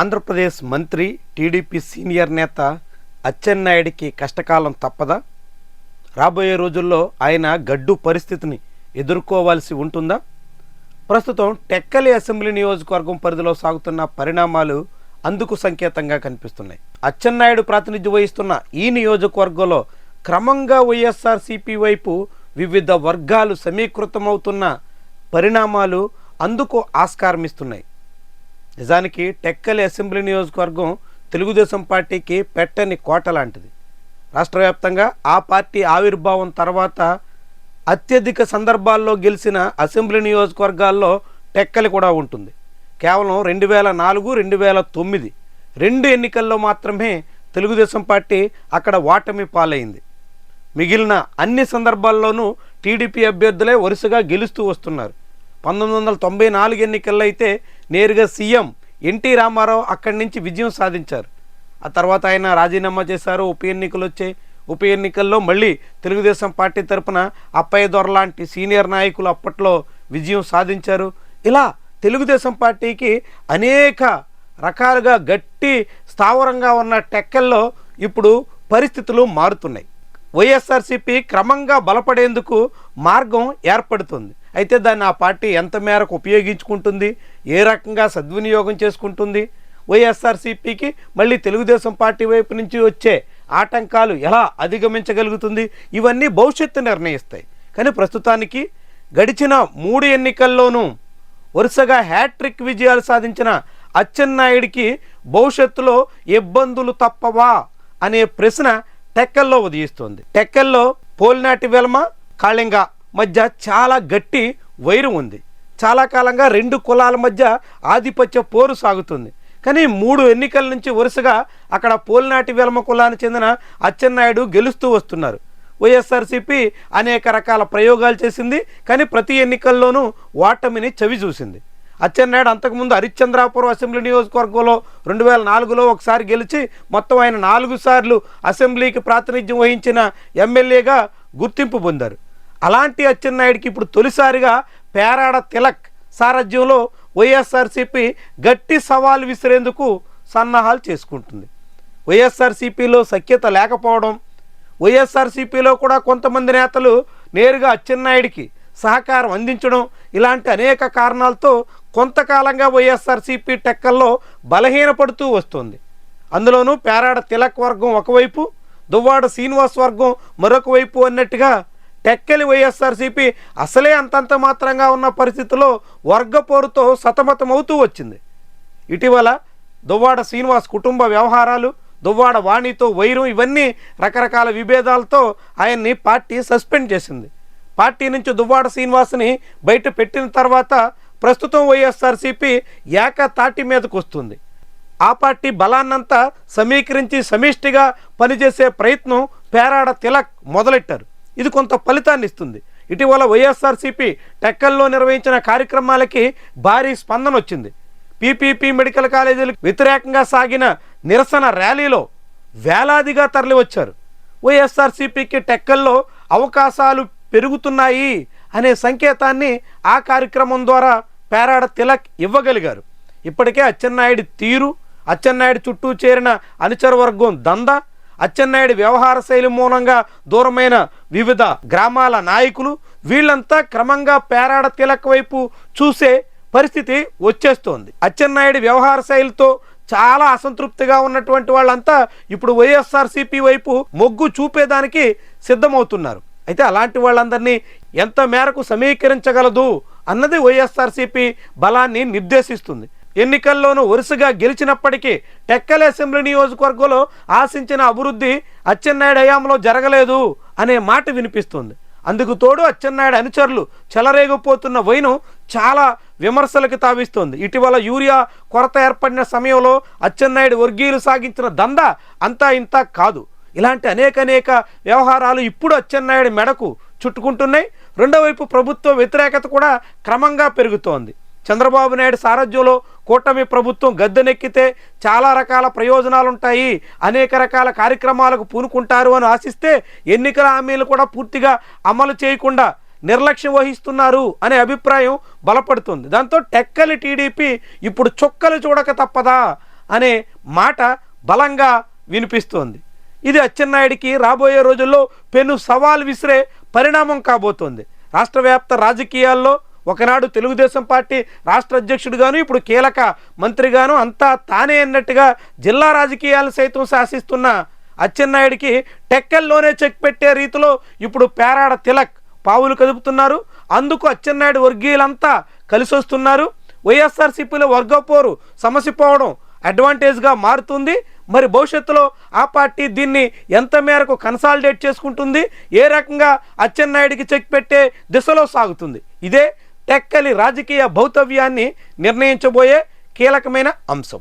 ఆంధ్రప్రదేశ్ మంత్రి TDP senior నేత అచ్చెన్నాయుడికి కష్టకాలం తప్పదా? రాబోయే రోజుల్లో ఆయన గడ్డు పరిస్థితిని ఎదుర్కోవాల్సి ఉంటుందా? ప్రస్తుతం టెక్కలి అసెంబ్లీ నియోజకవర్గం పరిధిలో సాగుతున్న పరిణామాలు అందుకు సంకేతంగా కనిపిస్తున్నాయి. అచ్చెన్నాయుడు ప్రాతినిధ్యం వహిస్తున్న ఈ నియోజకవర్గంలో క్రమంగా వైఎస్ఆర్సీపీ వైపు వివిధ వర్గాలు సమీకృతమవుతున్న పరిణామాలు అందుకు ఆస్కారం ఇస్తున్నాయి నిజానికి టెక్కలి అసెంబ్లీ నియోజకవర్గం తెలుగుదేశం పార్టీకి పెట్టని కోట లాంటిది. రాష్ట్ర వ్యాప్తంగా ఆ పార్టీ ఆవిర్భావం తర్వాత అత్యధిక సందర్భాల్లో గెలిచిన అసెంబ్లీ నియోజకవర్గాల్లో టెక్కలి కూడా ఉంటుంది. కేవలం రెండు వేల నాలుగు రెండు వేల తొమ్మిది రెండు ఎన్నికల్లో మాత్రమే తెలుగుదేశం పార్టీ అక్కడ ఓటమి పాలైంది. మిగిలిన అన్ని సందర్భాల్లోనూ టీడీపీ అభ్యర్థులే వరుసగా గెలుస్తూ వస్తున్నారు. పంతొమ్మిది వందల తొంభై నాలుగు ఎన్నికల్లో అయితే నేరుగా సీఎం ఎన్టీ రామారావు అక్కడి నుంచి విజయం సాధించారు. ఆ తర్వాత ఆయన రాజీనామా చేశారు ఉప ఎన్నికలు వచ్చాయి. ఉప ఎన్నికల్లో మళ్ళీ తెలుగుదేశం పార్టీ తరపున అప్పయ్య దొర లాంటి సీనియర్ నాయకులు అప్పట్లో విజయం సాధించారు. ఇలా తెలుగుదేశం పార్టీకి అనేక రకాలుగా గట్టి స్థావరంగా ఉన్న టెక్కల్లో ఇప్పుడు పరిస్థితులు మారుతున్నాయి. వైఎస్ఆర్సీపీ క్రమంగా బలపడేందుకు మార్గం ఏర్పడుతుంది. అయితే దాన్ని ఆ పార్టీ ఎంత మేరకు ఉపయోగించుకుంటుంది ఏ రకంగా సద్వినియోగం చేసుకుంటుంది వైఎస్ఆర్సీపీకి మళ్ళీ తెలుగుదేశం పార్టీ వైపు నుంచి వచ్చే ఆటంకాలు ఎలా అధిగమించగలుగుతుంది ఇవన్నీ భవిష్యత్తు నిర్ణయిస్తాయి. కానీ ప్రస్తుతానికి గడిచిన మూడు ఎన్నికల్లోనూ వరుసగా హ్యాట్రిక్ విజయాలు సాధించిన అచ్చెన్నాయుడికి భవిష్యత్తులో ఇబ్బందులు తప్పవా అనే ప్రశ్న టెక్కల్లో ఉదయిస్తుంది. టెక్కల్లో పోలినాటి వెల్మ కాళింగ మధ్య చాలా గట్టి వైరం ఉంది. చాలా కాలంగా రెండు కులాల మధ్య ఆధిపత్య పోరు సాగుతుంది. కానీ మూడు ఎన్నికల నుంచి వరుసగా అక్కడ పోలినాటి వెలమ కులానికి చెందిన అచ్చెన్నాయుడు గెలుస్తూ వస్తున్నారు. వైఎస్ఆర్సీపీ అనేక రకాల ప్రయోగాలు చేసింది కానీ ప్రతి ఎన్నికల్లోనూ ఓటమిని చవి చూసింది. అచ్చెన్నాయుడు అంతకుముందు హరిశ్చంద్రాపురం అసెంబ్లీ నియోజకవర్గంలో రెండు వేల నాలుగులో ఒకసారి గెలిచి మొత్తం ఆయన నాలుగు సార్లు అసెంబ్లీకి ప్రాతినిధ్యం వహించిన ఎమ్మెల్యేగా గుర్తింపు పొందారు. అలాంటి అచ్చెన్నాయుడికి ఇప్పుడు తొలిసారిగా పేరాడ తిలక్ సారథ్యంలో వైఎస్ఆర్సీపీ గట్టి సవాల్ విసిరేందుకు సన్నాహాలు చేసుకుంటుంది. వైఎస్ఆర్సీపీలో సఖ్యత లేకపోవడం వైఎస్ఆర్సీపీలో కూడా కొంతమంది నేతలు నేరుగా అచ్చెన్నాయుడికి సహకారం అందించడం ఇలాంటి అనేక కారణాలతో కొంతకాలంగా వైఎస్ఆర్సీపీ టెక్కల్లో బలహీనపడుతూ వస్తుంది. అందులోనూ పేరాడ తిలక్ వర్గం ఒకవైపు దువ్వాడ శ్రీనివాస్ వర్గం మరొక వైపు అన్నట్టుగా టెక్కెలి వైఎస్ఆర్సీపీ అసలే అంతంత మాత్రంగా ఉన్న పరిస్థితిలో వర్గపోరుతో సతమతమవుతూ వచ్చింది. ఇటీవల దువ్వాడ శ్రీనివాస్ కుటుంబ వ్యవహారాలు దువ్వాడ వాణితో వైరం ఇవన్నీ రకరకాల విభేదాలతో ఆయన్ని పార్టీ సస్పెండ్ చేసింది. పార్టీ నుంచి దువ్వాడ శ్రీనివాస్ని బయట పెట్టిన తర్వాత ప్రస్తుతం వైఎస్ఆర్సీపీ ఏక తాటి మీదకు వస్తుంది. ఆ పార్టీ బలాన్నంతా సమీకరించి సమిష్టిగా పనిచేసే ప్రయత్నం పేరాడ తిలక్ మొదలెట్టారు. ఇది కొంత ఫలితాన్ని ఇస్తుంది. ఇటీవల వైఎస్ఆర్సీపీ టెక్కల్లో నిర్వహించిన కార్యక్రమాలకి భారీ స్పందన వచ్చింది. పీపీపీ మెడికల్ కాలేజీలకు వ్యతిరేకంగా సాగిన నిరసన ర్యాలీలో వేలాదిగా తరలివచ్చారు. వైఎస్ఆర్సీపీకి టెక్కల్లో అవకాశాలు పెరుగుతున్నాయి అనే సంకేతాన్ని ఆ కార్యక్రమం ద్వారా పేరాడ తిలక్ ఇవ్వగలిగారు. ఇప్పటికే అచ్చెన్నాయుడి తీరు అచ్చెన్నాయుడు చుట్టూ చేరిన అనుచర వర్గం దంద అచ్చెన్నాయుడు వ్యవహార శైలి మూలంగా దూరమైన వివిధ గ్రామాల నాయకులు వీళ్ళంతా క్రమంగా పేరాడ తిలక్ వైపు చూసే పరిస్థితి వచ్చేస్తోంది. అచ్చెన్నాయుడి వ్యవహార శైలితో చాలా అసంతృప్తిగా ఉన్నటువంటి వాళ్ళంతా ఇప్పుడు వైఎస్ఆర్సీపీ వైపు మొగ్గు చూపేదానికి సిద్ధమవుతున్నారు. అయితే అలాంటి వాళ్ళందరినీ ఎంత మేరకు సమీకరించగలదు అన్నది వైఎస్ఆర్సీపీ బలాన్ని నిర్దేశిస్తుంది. ఎన్నికల్లోనూ వరుసగా గెలిచినప్పటికీ టెక్కల్ అసెంబ్లీ నియోజకవర్గంలో ఆశించిన అభివృద్ధి అచ్చెన్నాయుడు హయాంలో జరగలేదు అనే మాట వినిపిస్తుంది. అందుకు తోడు అచ్చెన్నాయుడు అనుచరులు చెలరేగిపోతున్న వైను చాలా విమర్శలకు తావిస్తోంది. ఇటీవల యూరియా కొరత ఏర్పడిన సమయంలో అచ్చెన్నాయుడు వర్గీయులు సాగించిన దంద అంతా ఇంత కాదు. ఇలాంటి అనేక అనేక వ్యవహారాలు ఇప్పుడు అచ్చెన్నాయుడు మెడకు చుట్టుకుంటున్నాయి. రెండో వైపు ప్రభుత్వ వ్యతిరేకత కూడా క్రమంగా పెరుగుతోంది. చంద్రబాబు నాయుడు సారథ్యంలో కూటమి ప్రభుత్వం గద్దెనెక్కితే చాలా రకాల ప్రయోజనాలుంటాయి. అనేక రకాల కార్యక్రమాలకు పూనుకుంటారు అని ఆశిస్తే ఎన్నికల హామీలు కూడా పూర్తిగా అమలు చేయకుండా నిర్లక్ష్యం వహిస్తున్నారు అనే అభిప్రాయం బలపడుతుంది. దాంతో టెక్కలి టీడీపీ ఇప్పుడు చుక్కలు చూడక తప్పదా అనే మాట బలంగా వినిపిస్తోంది. ఇది అచ్చెన్నాయుడికి రాబోయే రోజుల్లో పెను సవాల్ విసిరే పరిణామం కాబోతోంది. రాష్ట్ర వ్యాప్త రాజకీయాల్లో ఒకనాడు తెలుగుదేశం పార్టీ రాష్ట్ర అధ్యక్షుడుగాను ఇప్పుడు కీలక మంత్రిగాను అంతా తానే అన్నట్టుగా జిల్లా రాజకీయాలు సైతం శాసిస్తున్న అచ్చెన్నాయుడికి టెక్కల్లోనే చెక్ పెట్టే రీతిలో ఇప్పుడు పేరాడ తిలక్ పావులు కదుపుతున్నారు. అందుకు అచ్చెన్నాయుడు వర్గీయులంతా కలిసి వస్తున్నారు వైఎస్ఆర్సీపీలో వర్గపోరు సమసిపోవడం అడ్వాంటేజ్గా మారుతుంది. మరి భవిష్యత్తులో ఆ పార్టీ దీన్ని ఎంత మేరకు కన్సాలిడేట్ చేసుకుంటుంది? ఏ రకంగా అచ్చెన్నాయుడికి చెక్ పెట్టే దిశలో సాగుతుంది? ఇదే టెక్కలి రాజకీయ భౌతవ్యాన్ని నిర్ణయించబోయే కీలకమైన అంశం.